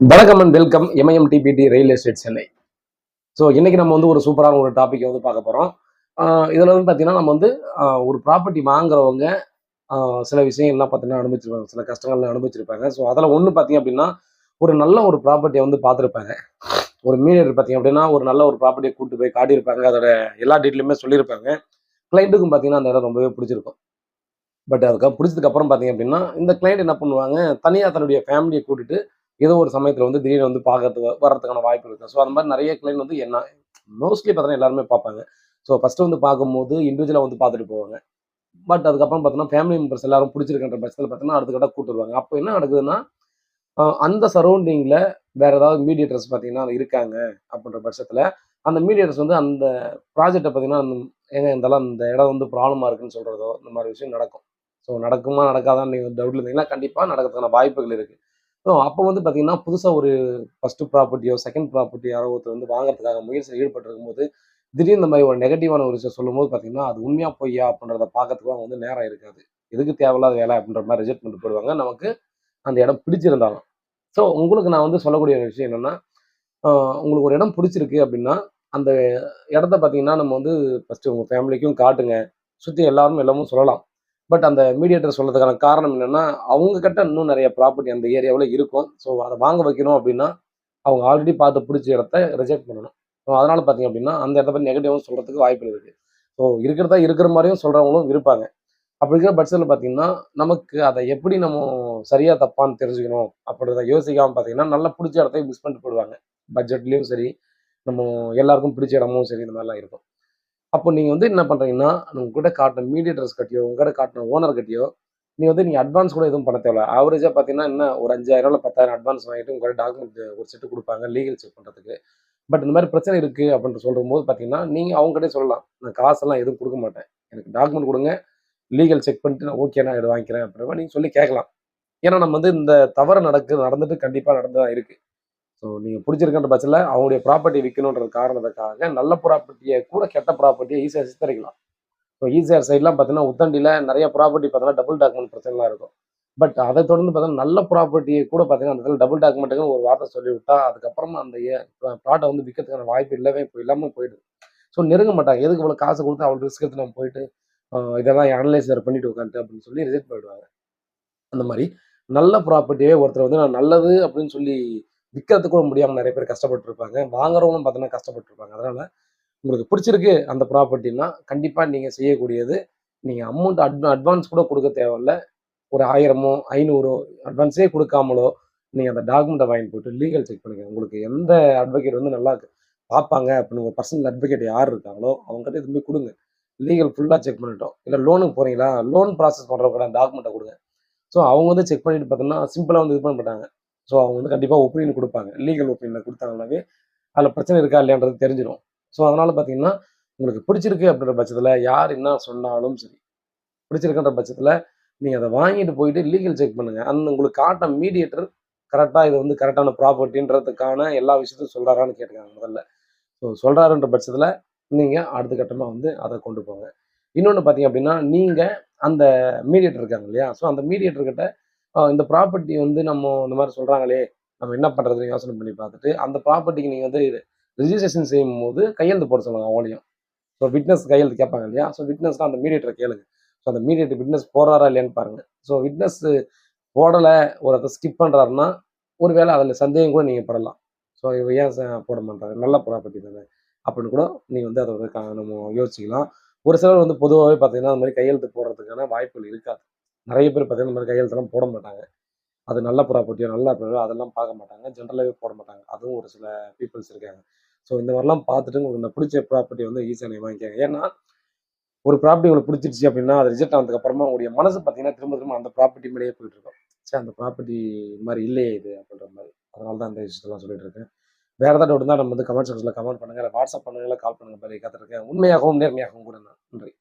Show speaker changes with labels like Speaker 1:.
Speaker 1: வணக்கம் and welcome MIM DPT railway estate Chennai so இன்னைக்கு நம்ம வந்து ஒரு சூப்பரான ஒரு டாப்பிக்கை வந்து பார்க்க போகிறோம் இதில் வந்து பார்த்தீங்கன்னா நம்ம வந்து ஒரு ப்ராப்பர்ட்டி வாங்குறவங்க சில விஷயங்கள்லாம் பார்த்தீங்கன்னா அனுபவிச்சிருப்பாங்க. சில கஷ்டங்கள்லாம் அனுபவிச்சிருப்பாங்க. ஸோ அதில் ஒன்று பார்த்தீங்க அப்படின்னா ஒரு நல்ல ஒரு ப்ராப்பர்ட்டியை வந்து பார்த்துருப்பாங்க ஒரு மீனர் பார்த்தீங்க அப்படின்னா ஒரு நல்ல ஒரு ப்ராப்பர்ட்டியை கூட்டு போய் காட்டியிருப்பாங்க. அதோட எல்லா டீட்டெயிலுமே சொல்லியிருப்பாங்க. கிளைண்ட்டுக்கும் பார்த்தீங்கன்னா அந்த இடம் ரொம்பவே பிடிச்சிருக்கும். பட் அதுக்காக பிடிச்சதுக்கப்புறம் பார்த்தீங்க அப்படின்னா இந்த கிளைண்ட் என்ன பண்ணுவாங்க? தனியாக தன்னுடைய ஃபேமிலியை கூட்டிட்டு ஏதோ ஒரு சமயத்தில் வந்து திடீர்னு வந்து பார்க்கறதுக்கு வர்றதுக்கான வாய்ப்பு இருக்குது ஸோ அந்த மாதிரி நிறைய கிளைண்ட் வந்து என்ன மோஸ்ட்லி பார்த்தீங்கன்னா எல்லாருமே பார்ப்பாங்க. ஸோ ஃபஸ்ட்டு வந்து பார்க்கும்போது இண்டிவிஜுவலாக வந்து பார்த்துட்டு போவாங்க. பட் அதுக்கப்புறம் பார்த்தீங்கன்னா ஃபேமிலி மெம்பர்ஸ் எல்லாரும் பிடிச்சிருக்கின்ற பட்சத்தில் பார்த்தீங்கன்னா அடுத்த கட்ட கூட்டுருவாங்க அப்போ என்ன நடக்குதுன்னா அந்த சரௌண்டிங்கில் வேறு ஏதாவது மீடியேட்டர்ஸ் பார்த்தீங்கன்னா இருக்காங்க அப்படின்ற பட்சத்தில் அந்த மீடியேட்டர்ஸ் வந்து அந்த ப்ராஜெக்டை பார்த்தீங்கன்னா அந்த இருந்தாலும் அந்த இடம் வந்து ப்ராப்ளமாக இருக்குன்னு சொல்கிறதோ இந்த மாதிரி விஷயம் நடக்கும். ஸோ நடக்குமா நடக்காதான்னு நீங்கள் டவுட்டில் இருந்தீங்கன்னா கண்டிப்பாக நடக்கிறதுக்கான வாய்ப்புகள் இருக்குது ஸோ அப்போ வந்து பார்த்தீங்கன்னா புதுசாக ஒரு ஃபஸ்ட்டு ப்ராப்பர்ட்டியோ செகண்ட் ப்ராப்பர்ட்டி யாரோ ஒருத்தர் வந்து வாங்குறதுக்காக முயற்சியில் ஈடுபட்டிருக்கும் போது திடீர்னு இந்த மாதிரி ஒரு நெகட்டிவான ஒரு விஷயம் சொல்லும்போது பார்த்தீங்கன்னா அது உண்மையாக பொய்யா அப்படின்றத பார்க்கறதுக்கு அவங்க வந்து நேரம் இருக்காது. எதுக்கு தேவையில்லாத வேலை அப்படின்ற மாதிரி ரிஜெக்ட் பண்ணிட்டு போயிடுவாங்க. நமக்கு அந்த இடம் பிடிச்சிருந்தாலும். ஸோ உங்களுக்கு நான் வந்து சொல்லக்கூடிய ஒரு விஷயம் என்னென்னா உங்களுக்கு ஒரு இடம் பிடிச்சிருக்கு அப்படின்னா அந்த இடத்த பார்த்தீங்கன்னா நம்ம வந்து ஃபஸ்ட்டு உங்கள் ஃபேமிலிக்கும் காட்டுங்க. சுற்றி எல்லாரும் எல்லாமும் சொல்லலாம். பட் அந்த மீடியேட்டர் சொல்றதுக்கான காரணம் என்னென்னா அவங்கக்கிட்ட இன்னும் நிறைய ப்ராப்பர்ட்டி அந்த ஏரியாவில் இருக்கும். ஸோ அதை வாங்க வைக்கணும் அப்படின்னா அவங்க ஆல்ரெடி பார்த்து பிடிச்ச இடத்த ரிஜெக்ட் பண்ணணும். ஸோ அதனால் பார்த்தீங்க அப்படின்னா அந்த இடத்த பற்றி நெகட்டிவாகவும் சொல்கிறதுக்கு வாய்ப்பு இருக்குது ஸோ இருக்கிறதா இருக்கிற மாதிரியும் சொல்கிறவங்களும் இருப்பாங்க. அப்படி இருக்கிற பட்சத்தில் பார்த்தீங்கன்னா நமக்கு அதை எப்படி நம்ம சரியாக தப்பான்னு தெரிஞ்சுக்கணும் அப்படின்றத யோசிக்காமல் பார்த்தீங்கன்னா நல்லா பிடிச்ச இடத்தையும் மிஸ் பண்ணிட்டு போடுவாங்க பட்ஜெட்லேயும் சரி நம்ம எல்லாருக்கும் பிடிச்ச இடமும் சரி இந்த மாதிரிலாம் இருக்கும். அப்போ நீங்கள் வந்து என்ன பண்ணுறீங்கன்னா உங்ககிட்ட காட்டின மீடியேட்டர்ஸ் கட்டியோ உங்ககிட்ட காட்டின ஓனர் கட்டியோ நீங்கள் வந்து நீங்கள் அட்வான்ஸ் கூட எதுவும் பண்ண தேவையில்ல. ஆவரேஜாக பார்த்தீங்கன்னா என்ன ஒரு அஞ்சாயிரம் இல்லை பத்தாயிரம் அட்வான்ஸ் வாங்கிட்டு உங்கள்கிட்ட டாக்குமெண்ட் ஒரு செட்டு கொடுப்பாங்க லீகல் செக் பண்ணுறதுக்கு பட் இந்த மாதிரி பிரச்சனை இருக்குது அப்படின்ட்டு சொல்லும்போது பார்த்தீங்கன்னா நீங்கள் அவங்ககிட்டே சொல்லலாம். நான் காசெல்லாம் எதுவும் கொடுக்க மாட்டேன். எனக்கு டாக்குமெண்ட் கொடுங்க லீகல் செக் பண்ணிட்டு நான் ஓகே நான் இது வாங்கிக்கிறேன் அப்படின்ற நீங்கள் சொல்லி கேட்கலாம். ஏன்னா நம்ம வந்து இந்த தவறு நடக்கு நடந்துட்டு கண்டிப்பாக நடந்து தான் இருக்குது ஸோ நீங்கள் பிடிச்சிருக்கின்ற பட்சத்தில் அவங்களுடைய ப்ராப்பர்ட்டி விற்கணுன்ற காரணத்துக்காக நல்ல ப்ராப்பர்ட்டியை கூட கெட்ட ப்ராப்பர்ட்டியை ஈஸியாக சித்தரிக்கலாம். ஸோ ஈஸியாக சைட்லாம் பார்த்தீங்கன்னா உத்தண்டியில் நிறைய ப்ராப்பர்ட்டி பார்த்தீங்கன்னா டபுள் டாக்குமெண்ட் பிரச்சனைலாம் இருக்கும். பட் அதை தொடர்ந்து பார்த்தீங்கன்னா நல்ல ப்ராப்பர்ட்டியை கூட பார்த்தீங்கன்னா அந்த இடத்துல டபுள் டாக்குமெண்ட்டுக்கு ஒரு வார்த்தை சொல்லிவிட்டா அதுக்கப்புறமா அந்த ப்ளாட்டை வந்து விற்கிறதுக்கான வாய்ப்பு இல்லவே இப்போ இல்லாமல் போயிடுது. ஸோ நெருங்க மாட்டாங்க. எதுக்கு இவ்வளோ காசு கொடுத்து அவ்வளோ ரிஸ்க் எடுத்து நம்ம போயிட்டு இதெல்லாம் அனலைசர் பண்ணிட்டு உட்காந்துட்டு அப்படின்னு சொல்லி ரிஜெக்ட் பண்ணிடுவாங்க. அந்த மாதிரி நல்ல ப்ராப்பர்ட்டியே ஒருத்தர் வந்து நான் நல்லது அப்படின்னு சொல்லி விற்கிறதுக்கு கூட முடியாமல் நிறைய பேர் கஷ்டப்பட்டு இருப்பாங்க வாங்குறவங்களும் பார்த்தீங்கன்னா கஷ்டப்பட்டு இருப்பாங்க அதனால உங்களுக்கு பிடிச்சிருக்கு அந்த ப்ராப்பர்ட்டினா கண்டிப்பாக நீங்கள் செய்யக்கூடியது. நீங்கள் அமௌண்ட் அட் அட்வான்ஸ் கூட கொடுக்க தேவையில்ல. ஒரு ஆயிரமோ ஐநூறோ அட்வான்ஸே கொடுக்காமலோ நீங்கள் அந்த டாக்குமெண்ட்டை வாங்கிட்டு போயிட்டு லீகல் செக் பண்ணுங்கள் உங்களுக்கு எந்த அட்வொகேட் வந்து நல்லா பார்ப்பாங்க அப்படின்னு உங்கள் பர்சனல் அட்வொகேட் யார் இருக்காங்களோ அவங்ககிட்ட இது போய் கொடுங்க. லீகல் ஃபுல்லாக செக் பண்ணிட்டோம். இல்லை லோனுக்கு போகிறீங்களா லோன் ப்ராசஸ் பண்ணுறவங்க டாக்குமெண்ட்டை கொடுங்க. ஸோ அவங்க வந்து செக் பண்ணிட்டு பார்த்தோம்னா சிம்பிளாக வந்து இது பண்ண மாட்டாங்க. ஸோ அவங்க வந்து கண்டிப்பாக ஒப்பீனியன் கொடுப்பாங்க. லீகல் ஒப்பீனியன் கொடுத்தாங்கனாவே அதில் பிரச்சனை இருக்கா இல்லையான்றது தெரிஞ்சிடும் ஸோ அதனால் பார்த்தீங்கன்னா உங்களுக்கு பிடிச்சிருக்கு அப்படின்ற பட்சத்தில் யார் என்ன சொன்னாலும் சரி பிடிச்சிருக்குன்ற பட்சத்தில் நீங்கள் அதை வாங்கிட்டு போயிட்டு லீகல் செக் பண்ணுங்கள் அந்த உங்களுக்கு காட்ட மீடியேட்டர் கரெக்டாக இது வந்து கரெக்டான ப்ராப்பர்ட்டின்றதுக்கான எல்லா விஷயத்தையும் சொல்கிறாரான்னு கேட்டுக்காங்க முதல்ல. ஸோ சொல்கிறாருன்ற பட்சத்தில் நீங்கள் அடுத்த கட்டமாக வந்து அதை கொண்டு போங்க. இன்னொன்று பார்த்தீங்க அப்படின்னா நீங்கள் அந்த மீடியேட்டர் இருக்காங்க இல்லையா? ஸோ அந்த மீடியேட்டர்கிட்ட இந்த ப்ராப்பர்ட்டி வந்து நம்ம இந்த மாதிரி சொல்கிறாங்களே நம்ம என்ன பண்ணுறதுன்னு யோசனை பண்ணி பார்த்துட்டு அந்த ப்ராப்பர்ட்டிக்கு நீங்கள் வந்து ரிஜிஸ்ட்ரேஷன் செய்யும் போது கையெழுத்து போட சொல்லுவாங்க அவங்களையும். ஸோ விட்னஸ் கையெழுத்து கேட்பாங்க இல்லையா? ஸோ விட்னஸ்லாம் அந்த மீடியேட்டரை கேளுங்க. ஸோ அந்த மீடியேட்டர் விட்னஸ் போடுறாரா இல்லையான்னு பாருங்க. ஸோ விட்னஸ் போடலை ஒருத்தர் ஸ்கிப் பண்ணுறாருன்னா ஒரு வேளை அதில் சந்தேகம் கூட நீங்கள் படலாம். ஸோ இவ ஏன் போட மாட்டாரு நல்ல ப்ராப்பர்ட்டி தானே. அப்படின்னு கூட நீங்கள் வந்து அதை வந்து கா- நம்ம யோசிக்கலாம் ஒரு சிலர் வந்து பொதுவாகவே பார்த்தீங்கன்னா அந்த மாதிரி கையெழுத்து போடுறதுக்கான வாய்ப்புகள் இருக்காது. நிறைய பேர் பார்த்தீங்கன்னா இந்த மாதிரி கையெழுத்தெல்லாம் போட மாட்டாங்க. அது நல்ல ப்ராப்பர்ட்டியோ நல்ல ப்ராப்பர்ட்டியோ அதெல்லாம் பார்க்க மாட்டாங்க. ஜென்ரலாகவே போட மாட்டாங்க. அதுவும் ஒரு சில பீப்புள்ஸ் இருக்காங்க. ஸோ இந்த மாதிரிலாம் பார்த்துட்டு உங்களுக்கு பிடிச்ச ப்ராப்பர்ட்டி வந்து ஈஸியாக நீங்கள் வாங்கிக்காங்க. ஏன்னா ஒரு ப்ராப்பர்ட்டி உங்களுக்கு பிடிச்சிருச்சு அப்படின்னா அது ரிஜெக்ட் ஆனதுக்கப்புறமா உங்களுடைய மனசு பார்த்தீங்கன்னா திரும்ப திரும்ப அந்த ப்ராப்பர்ட்டி மேலேயே போயிட்டு இருக்கோம். சரி அந்த ப்ராப்பர்ட்டி இந்த மாதிரி இல்லையே இது அப்படின்ற மாதிரி. அதனால தான் இந்த விஷயத்தெல்லாம் சொல்லிட்டு இருக்கேன். வேறு ஏதாவது டவுட் தான் நம்ம வந்து கமெண்ட் செக்ஷனில் கமெண்ட் பண்ணுங்க. இல்லை வாட்ஸ்அப் பண்ணுங்கள் இல்லை கால் பண்ணுங்கள் பாரு கற்றுருக்கேன் உண்மையாகவும் நேர்மையாகவும் கூட நான் நன்றி.